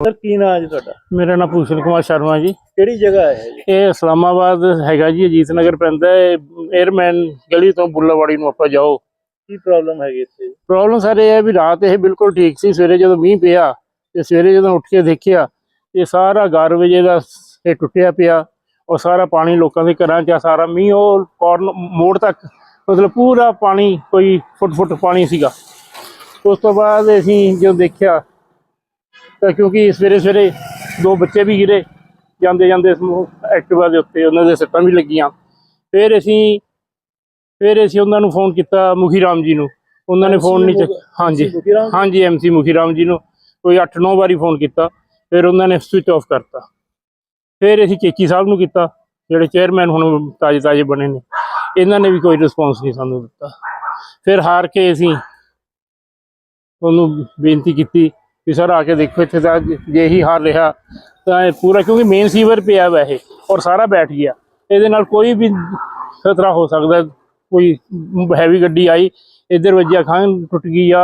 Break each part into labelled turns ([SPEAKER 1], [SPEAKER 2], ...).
[SPEAKER 1] Sir ਕੀ ਨਾਮ ਹੈ ਜੀ ਤੁਹਾਡਾ?
[SPEAKER 2] ਮੇਰਾ ਨਾਮ ਭੂਸ਼ਣ ਕੁਮਾਰ ਸ਼ਰਮਾ ਜੀ।
[SPEAKER 1] ਕਿਹੜੀ ਜਗ੍ਹਾ ਹੈ ਜੀ?
[SPEAKER 2] ਇਹ ਇਸਲਾਮਾਬਾਦ ਹੈਗਾ ਜੀ ਅਜੀਤ ਨਗਰ ਪੈਂਦਾ ਹੈ। 에ਅਰਮੈਨ ਗਲੀ ਤੋਂ ਬੁੱਲਾਵਾੜੀ ਨੂੰ ਆਪਾਂ ਜਾਓ।
[SPEAKER 1] ਕੀ ਪ੍ਰੋਬਲਮ ਹੈਗੀ ਇੱਥੇ?
[SPEAKER 2] ਪ੍ਰੋਬਲਮ ਸਰ ਇਹ ਹੈ ਵੀ ਰਾਤ ਇਹ ਬਿਲਕੁਲ ਠੀਕ ਸੀ। ਸਵੇਰੇ ਜਦੋਂ ਮੀਂਹ ਪਿਆ ਤੇ ਸਵੇਰੇ ਜਦੋਂ ਉੱਠ ਕੇ ਦੇਖਿਆ ਇਹ ਸਾਰਾ ਘਰ ਵਜੇ ਦਾ ਇਹ ਟੁੱਟਿਆ ਪਿਆ। ਉਹ ਸਾਰਾ ਪਾਣੀ ਲੋਕਾਂ ਦੇ ਘਰਾਂ 'ਚ ਸਾਰਾ ਮੀਂਹ ਉਹ ਕਾਰਨ ਮੋੜ ਤੱਕ ਮਤਲਬ ਪੂਰਾ ਪਾਣੀ ਕੋਈ ਫੁੱਟ ਫੁੱਟ ਪਾਣੀ ਸੀਗਾ। ਉਸ ਤੋਂ ਬਾਅਦ ਅਸੀਂ ਜਦੋਂ ਦੇਖਿਆ ਤਾਂ ਕਿਉਂਕਿ ਸਵੇਰੇ ਸਵੇਰੇ ਦੋ ਬੱਚੇ ਵੀ ਗਿਰੇ ਜਾਂਦੇ ਜਾਂਦੇ ਐਕਟਿਵਾ ਦੇ ਉੱਤੇ ਉਹਨਾਂ ਦੇ ਸੱਟਾਂ ਵੀ ਲੱਗੀਆਂ। ਫਿਰ ਅਸੀਂ ਫਿਰ ਅਸੀਂ ਉਹਨਾਂ ਨੂੰ ਫੋਨ ਕੀਤਾ ਮੁਖੀ ਰਾਮ ਜੀ ਨੂੰ। ਉਹਨਾਂ ਨੇ ਫੋਨ ਨਹੀਂ ਚੱਕ ਹਾਂਜੀ? ਹਾਂਜੀ ਐਮਸੀ ਮੁਖੀ ਰਾਮ ਜੀ ਨੂੰ। ਕੋਈ 8-9 ਵਾਰੀ ਫੋਨ ਕੀਤਾ ਫਿਰ ਉਹਨਾਂ ਨੇ ਸਵਿਚ ਆਫ ਕਰਤਾ। ਫਿਰ ਅਸੀਂ ਚੇਚੀ ਸਾਹਿਬ ਨੂੰ ਕੀਤਾ ਜਿਹੜੇ ਚੇਅਰਮੈਨ ਹੁਣ ਤਾਜੇ ਤਾਜੇ ਬਣੇ ਨੇ। ਇਹਨਾਂ ਨੇ ਵੀ ਕੋਈ ਰਿਸਪੌਂਸ ਨਹੀਂ ਸਾਨੂੰ ਦਿੱਤਾ। ਫਿਰ ਹਾਰ ਕੇ ਅਸੀਂ ਉਹਨੂੰ ਬੇਨਤੀ ਕੀਤੀ ਵੀ ਸਰ ਆ ਕੇ ਦੇਖੋ ਇੱਥੇ ਤਾਂ ਜੇ ਹੀ ਹਾਰ ਰਿਹਾ ਤਾਂ ਇਹ ਪੂਰਾ ਕਿਉਂਕਿ ਮੇਨ ਸੀਵਰ ਪਿਆ ਵਾ ਇਹ ਔਰ ਸਾਰਾ ਬੈਠ ਗਿਆ। ਇਹਦੇ ਨਾਲ ਕੋਈ ਵੀ ਖਤਰਾ ਹੋ ਸਕਦਾ ਕੋਈ ਹੈਵੀ ਗੱਡੀ ਆਈ ਇੱਧਰ ਵੱਜਿਆ ਖਾਂ ਟੁੱਟ ਗਈ ਆ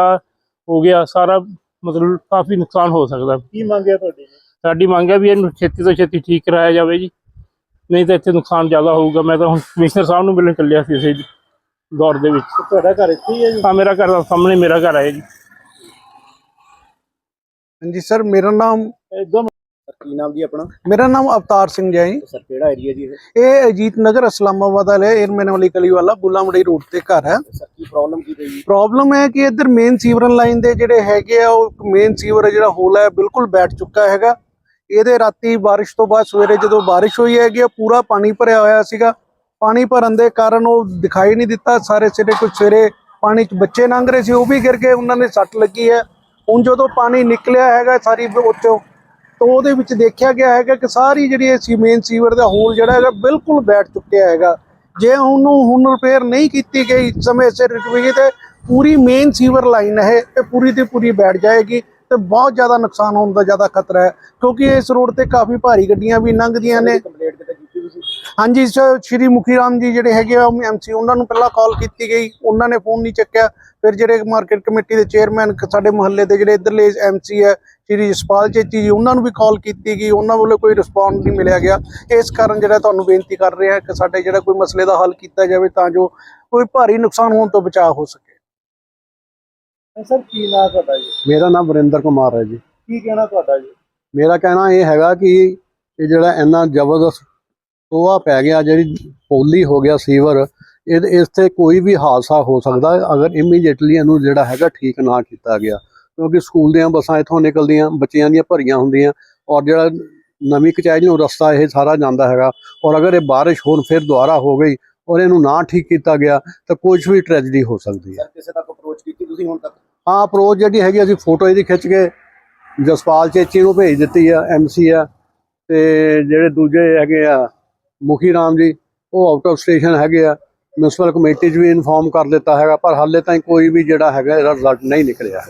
[SPEAKER 2] ਹੋ ਗਿਆ ਸਾਰਾ ਮਤਲਬ ਕਾਫੀ ਨੁਕਸਾਨ ਹੋ ਸਕਦਾ।
[SPEAKER 1] ਕੀ ਮੰਗਿਆ ਤੁਹਾਡੀ?
[SPEAKER 2] ਸਾਡੀ ਮੰਗ ਹੈ ਵੀ ਇਹਨੂੰ ਛੇਤੀ ਤੋਂ ਛੇਤੀ ਠੀਕ ਕਰਾਇਆ ਜਾਵੇ ਜੀ। ਨਹੀਂ ਤਾਂ ਇੱਥੇ ਨੁਕਸਾਨ ਜ਼ਿਆਦਾ ਹੋਊਗਾ ਮੈਂ ਤਾਂ ਹੁਣ ਕਮਿਸ਼ਨਰ ਸਾਹਿਬ ਨੂੰ ਮਿਲਣ ਚੱਲਿਆ ਸੀ ਇਸੇ ਦੌਰ ਦੇ ਵਿੱਚ।
[SPEAKER 1] ਤੁਹਾਡਾ ਘਰ ਇੱਥੇ ਹੀ ਹੈ ਜੀ?
[SPEAKER 2] ਆ ਮੇਰਾ ਘਰ ਸਾਹਮਣੇ ਮੇਰਾ ਘਰ ਹੈ ਜੀ।
[SPEAKER 3] ਹਾਂਜੀ ਸਰ ਮੇਰਾ ਨਾਮ
[SPEAKER 1] ਇੱਕਦਮ। ਕੀ ਨਾਮ ਜੀ ਆਪਣਾ?
[SPEAKER 3] ਮੇਰਾ ਨਾਮ ਅਵਤਾਰ ਸਿੰਘ ਜੀ ਹੈ ਜੀ।
[SPEAKER 1] ਸਰ ਕਿਹੜਾ ਏਰੀਆ ਜੀ ਇਹ?
[SPEAKER 3] ਇਹ ਅਜੀਤ ਨਗਰ ਇਸਲਾਮਾਬਾਦ ਵਾਲੇ 에ਅਰਮੈਨ ਵਾਲੀ ਗਲੀ ਵਾਲਾ ਬੁੱਲਾਮੜੀ ਰੋਡ ਤੇ ਘਰ ਹੈ।
[SPEAKER 1] ਸਰ ਕੀ ਪ੍ਰੋਬਲਮ ਕੀ ਪਈ ਜੀ
[SPEAKER 3] ਪ੍ਰੋਬਲਮ ਹੈ ਕਿ ਇੱਧਰ ਮੇਨ ਸੀਵਰਨ ਲਾਈਨ ਦੇ ਜਿਹੜੇ ਹੈਗੇ ਆ ਉਹ ਮੇਨ ਸੀਵਰ ਜਿਹੜਾ ਹੋਲ ਹੈ ਬਿਲਕੁਲ ਬੈਠ ਚੁੱਕਾ ਹੈਗਾ। ਇਹਦੇ ਰਾਤੀ ਬਾਰਿਸ਼ ਤੋਂ ਬਾਅਦ ਸਵੇਰੇ ਜਦੋਂ ਬਾਰਿਸ਼ ਹੋਈ ਹੈਗੀ ਆ, ਪੂਰਾ ਪਾਣੀ ਭਰਿਆ ਹੋਇਆ ਸੀਗਾ। ਪਾਣੀ ਭਰਨ ਦੇ ਕਾਰਨ ਉਹ ਦਿਖਾਈ ਨਹੀਂ ਦਿੱਤਾ। ਸਾਰੇ ਸਿਰੇ ਕੁਝ ਸਵੇਰੇ ਪਾਣੀ 'ਚ ਬੱਚੇ ਲੰਘ ਰਹੇ ਸੀ ਉਹ ਵੀ ਗਿਰ ਗਏ ਉਹਨਾਂ ਨੇ ਸੱਟ ਲੱਗੀ ਹੈ। ਹੁਣ ਜਦੋਂ ਪਾਣੀ ਨਿਕਲਿਆ ਹੈਗਾ ਸਾਰੀ ਉੱਚੋਂ, ਤਾਂ ਉਹਦੇ ਵਿੱਚ ਦੇਖਿਆ ਗਿਆ ਹੈਗਾ ਕਿ ਸਾਰੀ ਜਿਹੜੀ ਇਹ ਸੀ ਮੇਨ ਸੀਵਰ ਦਾ ਹੋਲ ਜਿਹੜਾ ਹੈਗਾ ਬਿਲਕੁਲ ਬੈਠ ਚੁੱਕਿਆ ਹੈਗਾ। ਜੇ ਉਹਨੂੰ ਹੁਣ ਰਿਪੇਅਰ ਨਹੀਂ ਕੀਤੀ ਗਈ, ਸਮੇਂ ਸਿਰ ਰੁਕਵੇਗੀ ਤੇ ਪੂਰੀ ਮੇਨ ਸੀਵਰ ਲਾਈਨ ਹੈ ਇਹ ਪੂਰੀ ਦੀ ਪੂਰੀ ਬੈਠ ਜਾਏਗੀ, ਤੇ ਬਹੁਤ ਜ਼ਿਆਦਾ ਨੁਕਸਾਨ ਹੋਣ ਦਾ ਜ਼ਿਆਦਾ ਖਤਰਾ ਹੈ, ਕਿਉਂਕਿ ਇਸ ਰੋਡ ਤੇ ਕਾਫੀ ਭਾਰੀ ਗੱਡੀਆਂ ਵੀ ਲੰਘਦੀਆਂ ਨੇ
[SPEAKER 1] ਕੰਪਲੀਟ ਕਿਤੇ ਕੀਤੀ ਤੁਸੀਂ
[SPEAKER 3] ਹਾਂਜੀ ਸਰ ਸ਼੍ਰੀ ਮੁਖੀ ਰਾਮ ਜੀ ਜਿਹੜੇ ਹੈਗੇ ਆ ਐਮਸੀ ਉਹਨਾਂ ਨੂੰ ਪਹਿਲਾਂ ਕਾਲ ਕੀਤੀ ਗਈ। ਉਹਨਾਂ ਨੇ ਫੋਨ ਨਹੀਂ ਚੱਕਿਆ। ਫਿਰ ਜਿਹੜੇ ਮਾਰਕੀਟ ਕਮੇਟੀ ਦੇ ਚੇਅਰਮੈਨ ਸਾਡੇ ਮੁਹੱਲੇ ਦੇ ਜਿਹੜੇ ਇਧਰਲੇ ਐਮਸੀ ਹੈ ਸ਼੍ਰੀ ਜਸਪਾਲ ਚੇਤੀ ਜੀ ਉਹਨਾਂ ਨੂੰ ਵੀ ਕਾਲ ਕੀਤੀ ਗਈ। ਉਹਨਾਂ ਵੱਲੋਂ ਕੋਈ ਰਿਸਪੌਂਸ ਨਹੀਂ ਮਿਲਿਆ ਗਿਆ। ਇਸ ਕਾਰਨ ਜਿਹੜਾ ਤੁਹਾਨੂੰ ਬੇਨਤੀ ਕਰ ਰਹੇ ਕਿ ਸਾਡੇ ਜਿਹੜਾ ਕੋਈ ਮਸਲੇ ਦਾ ਹੱਲ ਕੀਤਾ ਜਾਵੇ ਤਾਂ ਜੋ ਕੋਈ ਭਾਰੀ ਨੁਕਸਾਨ ਹੋਣ ਤੋਂ ਬਚਾਅ ਹੋ ਸਕੇ।
[SPEAKER 1] ਸਰ ਕੀ ਨਾਮ ਤੁਹਾਡਾ ਜੀ?
[SPEAKER 4] ਮੇਰਾ ਨਾਮ ਵਰਿੰਦਰ ਕੁਮਾਰ ਹੈ ਜੀ।
[SPEAKER 1] ਕੀ ਕਹਿਣਾ ਤੁਹਾਡਾ ਜੀ?
[SPEAKER 4] ਮੇਰਾ ਕਹਿਣਾ ਇਹ ਹੈਗਾ ਕਿ ਇਹ ਜਿਹੜਾ ਇੰਨਾ ਜ਼ਬਰਦਸਤ ਟੋਆ ਪੈ ਗਿਆ ਜਿਹੜੀ ਪੋਲੀ ਹੋ ਗਿਆ ਸੀਵਰ ਇਹ ਇਸ ਤੇ ਕੋਈ ਵੀ ਹਾਦਸਾ ਹੋ ਸਕਦਾ ਅਗਰ ਇਮੀਡੀਏਟਲੀ ਇਹਨੂੰ ਜਿਹੜਾ ਹੈਗਾ ਠੀਕ ਨਾ ਕੀਤਾ ਗਿਆ। ਕਿਉਂਕਿ ਸਕੂਲ ਦੀਆਂ ਬੱਸਾਂ ਇੱਥੋਂ ਨਿਕਲਦੀਆਂ ਬੱਚਿਆਂ ਦੀਆਂ ਭਰੀਆਂ ਹੁੰਦੀਆਂ ਔਰ ਜਿਹੜਾ ਨਵੀਂ ਕਚਹਿਰੀ ਨੂੰ ਰਸਤਾ ਇਹ ਸਾਰਾ ਜਾਂਦਾ ਹੈਗਾ ਔਰ ਅਗਰ ਇਹ ਬਾਰਿਸ਼ ਹੁਣ ਫਿਰ ਦੁਬਾਰਾ ਹੋ ਗਈ ਔਰ ਇਹਨੂੰ ਨਾ ਠੀਕ ਕੀਤਾ ਗਿਆ ਤਾਂ ਕੁਝ ਵੀ ਟ੍ਰੈਜਡੀ ਹੋ ਸਕਦੀ ਹੈ।
[SPEAKER 1] ਕਿਸੇ ਤੱਕ ਅਪਰੋਚ ਕੀਤੀ ਤੁਸੀਂ ਹੁਣ ਤੱਕ?
[SPEAKER 4] ਹਾਂ ਅਪਰੋਚ ਜਿਹੜੀ ਹੈਗੀ ਅਸੀਂ ਫੋਟੋ ਇਹਦੀ ਖਿੱਚ ਕੇ ਜਸਪਾਲ ਚੇਚੀ ਨੂੰ ਭੇਜ ਦਿੱਤੀ ਆ ਐਮਸੀ ਆ ਤੇ ਜਿਹੜੇ ਦੂਜੇ ਹੈਗੇ ਆ ਮੁਖੀ ਰਾਮ ਜੀ ਉਹ ਆਊਟ ਆਫ ਸਟੇਸ਼ਨ ਹੈਗੇ ਆ। ਮਿਊਨਿਸਪਲ ਕਮੇਟੀ 'ਚ ਵੀ ਇਨਫੋਰਮ ਕਰ ਦਿੱਤਾ ਹੈਗਾ ਪਰ ਹਾਲੇ ਤਾਈਂ ਕੋਈ ਵੀ ਜਿਹੜਾ ਹੈਗਾ ਇਹਦਾ ਰਿਜ਼ਲਟ ਨਹੀਂ ਨਿਕਲਿਆ।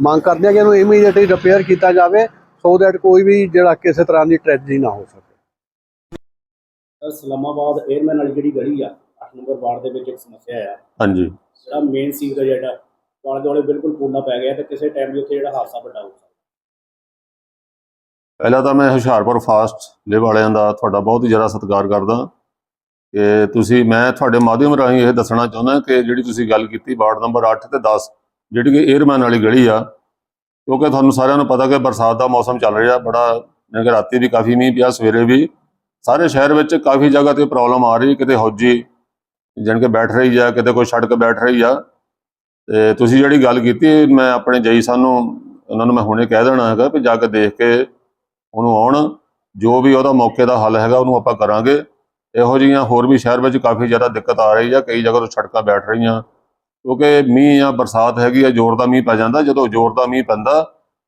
[SPEAKER 1] ਮੰਗ ਕਰਦੇ
[SPEAKER 4] ਆ ਕਿ ਇਹਨੂੰ ਇਮੀਡੀਏਟਲੀ ਰਿਪੇਅਰ ਕੀਤਾ ਜਾਵੇ ਸੋ ਦੈਟ ਕੋਈ ਵੀ ਜਿਹੜਾ ਕਿਸੇ ਤਰ੍ਹਾਂ ਦੀ ਟ੍ਰੈਜਡੀ ਨਾ ਹੋ ਸਕੇ।
[SPEAKER 1] ਸਲਾਮਾਬਾਦ 에ਅਰਮੈਨ ਵਾਲੀ ਜਿਹੜੀ ਗਲੀ ਆ 8 ਨੰਬਰ ਵਾਰਡ ਦੇ ਵਿੱਚ ਇੱਕ ਸਮੱਸਿਆ ਆ।
[SPEAKER 5] ਹਾਂਜੀ।
[SPEAKER 1] ਜਿਹੜਾ ਮੇਨ ਸੀਵਰ ਜਿਹੜਾ ਵਾਲੇ ਦੁਆਲੇ ਬਿਲਕੁਲ ਪੂਰਨਾ ਪੈ ਗਿਆ ਤੇ ਕਿਸੇ ਟਾਈਮ ਵੀ ਉੱਥੇ ਜਿਹੜਾ ਹਾਦਸਾ ਵੱਡਾ ਹੋ ਸਕਦਾ।
[SPEAKER 5] ਪਹਿਲਾਂ ਤਾਂ ਮੈਂ ਹੁਸ਼ਿਆਰਪੁਰ ਫਾਸਟ ਲਿਵ ਵਾਲਿਆਂ ਦਾ ਤੁਹਾਡਾ ਬਹੁਤ ਹੀ ਜ਼ਿਆਦਾ ਸਤਿਕਾਰ ਕਰਦਾ ਕਿ ਤੁਸੀਂ, ਮੈਂ ਤੁਹਾਡੇ ਮਾਧਿਅਮ ਰਾਹੀਂ ਇਹ ਦੱਸਣਾ ਚਾਹੁੰਦਾ ਕਿ ਜਿਹੜੀ ਤੁਸੀਂ ਗੱਲ ਕੀਤੀ, ਵਾਰਡ ਨੰਬਰ 8 ਤੇ 10 ਜਿਹੜੀ ਕਿ 에ਅਰਮੈਨ ਵਾਲੀ ਗਲੀ ਆ, ਕਿਉਂਕਿ ਤੁਹਾਨੂੰ ਸਾਰਿਆਂ ਨੂੰ ਪਤਾ ਕਿ ਬਰਸਾਤ ਦਾ ਮੌਸਮ ਚੱਲ ਰਿਹਾ, ਬੜਾ ਜਿਵੇਂ ਕਿ ਰਾਤੀ ਵੀ ਕਾਫੀ ਮੀਂਹ ਪਿਆ, ਸਵੇਰੇ ਵੀ। ਸਾਰੇ ਸ਼ਹਿਰ ਵਿੱਚ ਕਾਫੀ ਜਗ੍ਹਾ ਤੇ ਪ੍ਰੋਬਲਮ ਆ ਰਹੀ, ਕਿਤੇ ਹੌਜੀ, ਜਾਣੀ ਕਿ ਬੈਠ ਰਹੀ ਆ, ਕਿਤੇ ਕੋਈ ਸੜਕ ਬੈਠ ਰਹੀ ਆ। ਤੇ ਤੁਸੀਂ ਜਿਹੜੀ ਗੱਲ ਕੀਤੀ, ਮੈਂ ਆਪਣੇ ਜਈ ਸਾਨੂੰ ਉਹਨਾਂ ਨੂੰ ਮੈਂ ਹੁਣੇ ਕਹਿ ਦੇਣਾ ਹੈਗਾ ਵੀ ਜਾ ਕੇ ਦੇਖ ਕੇ ਉਹਨੂੰ ਆਉਣ, ਜੋ ਵੀ ਉਹਦਾ ਮੌਕੇ ਦਾ ਹੱਲ ਹੈਗਾ ਉਹਨੂੰ ਆਪਾਂ ਕਰਾਂਗੇ। ਇਹੋ ਜਿਹੀਆਂ ਹੋਰ ਵੀ ਸ਼ਹਿਰ ਵਿੱਚ ਕਾਫੀ ਜ਼ਿਆਦਾ ਦਿੱਕਤ ਆ ਰਹੀ ਆ, ਕਈ ਜਗ੍ਹਾ ਤੋਂ ਸੜਕਾਂ ਬੈਠ ਰਹੀਆਂ। ਕਿਉਂਕਿ ਮੀਂਹ ਜਾਂ ਬਰਸਾਤ ਹੈਗੀ ਆ, ਜ਼ੋਰ ਦਾ ਮੀਂਹ ਪੈ ਜਾਂਦਾ, ਜਦੋਂ ਜ਼ੋਰ ਦਾ ਮੀਂਹ ਪੈਂਦਾ,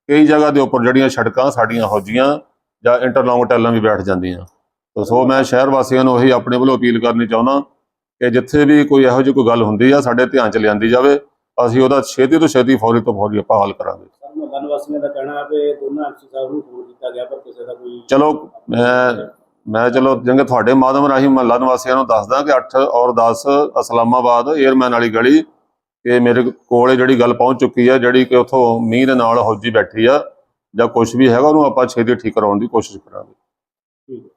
[SPEAKER 5] ਕਈ ਜਗ੍ਹਾ ਦੇ ਉੱਪਰ ਜਿਹੜੀਆਂ ਸੜਕਾਂ ਸਾਡੀਆਂ ਹੌਜੀਆਂ ਜਾਂ ਇੰਟਰਲੌਂਗ ਟੈਲਾਂ ਵੀ ਬੈਠ ਜਾਂਦੀਆਂ। ਤਾਂ ਸੋ ਮੈਂ ਸ਼ਹਿਰ ਵਾਸੀਆਂ ਨੂੰ ਉਹੀ ਆਪਣੇ ਵੱਲੋਂ ਅਪੀਲ ਕਰਨੀ ਚਾਹੁੰਦਾ ਕਿ ਜਿੱਥੇ ਵੀ ਕੋਈ ਇਹੋ ਜਿਹੀ ਕੋਈ ਗੱਲ ਹੁੰਦੀ ਆ, ਸਾਡੇ ਧਿਆਨ 'ਚ ਲਿਆਂਦੀ ਜਾਵੇ, ਅਸੀਂ ਉਹਦਾ ਛੇਤੀ ਤੋਂ ਛੇਤੀ ਫੌਰੀ ਤੋਂ ਫੌਰੀ ਆਪਾਂ ਹੱਲ ਕਰਾਂਗੇ।
[SPEAKER 1] ਮੁਹੱਲਾ ਨਿਵਾਸੀਆਂ ਦਾ ਕਹਿਣਾ ਹੈ ਕਿ ਦੋਨਾਂ ਐਮਸੀ ਸਾਹਿਬ ਨੂੰ ਫੋਨ ਕੀਤਾ ਗਿਆ ਪਰ ਕਿਸੇ ਦਾ ਕੋਈ
[SPEAKER 5] ਚਲੋ ਮੈਂ ਮੈਂ ਚਲੋ ਜਿਵੇਂ ਤੁਹਾਡੇ ਮਾਧਿਅਮ ਰਾਹੀਂ ਮਹੱਲਾ ਨਿਵਾਸੀਆਂ ਨੂੰ ਦੱਸਦਾ ਕਿ 8 ਔਰ 10 ਇਸਲਾਮਾਬਾਦ 에ਅਰਮੈਨ ਵਾਲੀ ਗਲੀ ਕਿ ਮੇਰੇ ਕੋਲੇ ਜਿਹੜੀ ਗੱਲ ਪਹੁੰਚ ਚੁੱਕੀ ਹੈ ਜਿਹੜੀ ਕਿ ਉਥੋਂ ਮੀਂਹ ਦੇ ਨਾਲ ਹੌਜੀ ਬੈਠੀ ਆ ਜਾਂ ਕੁਝ ਵੀ ਹੈਗਾ ਉਹਨੂੰ ਆਪਾਂ ਛੇਤੀ ਠੀਕ ਕਰਾਉਣ ਦੀ ਕੋਸ਼ਿਸ਼ ਕਰਾਂਗੇ।
[SPEAKER 1] ਠੀਕ ਹੈ।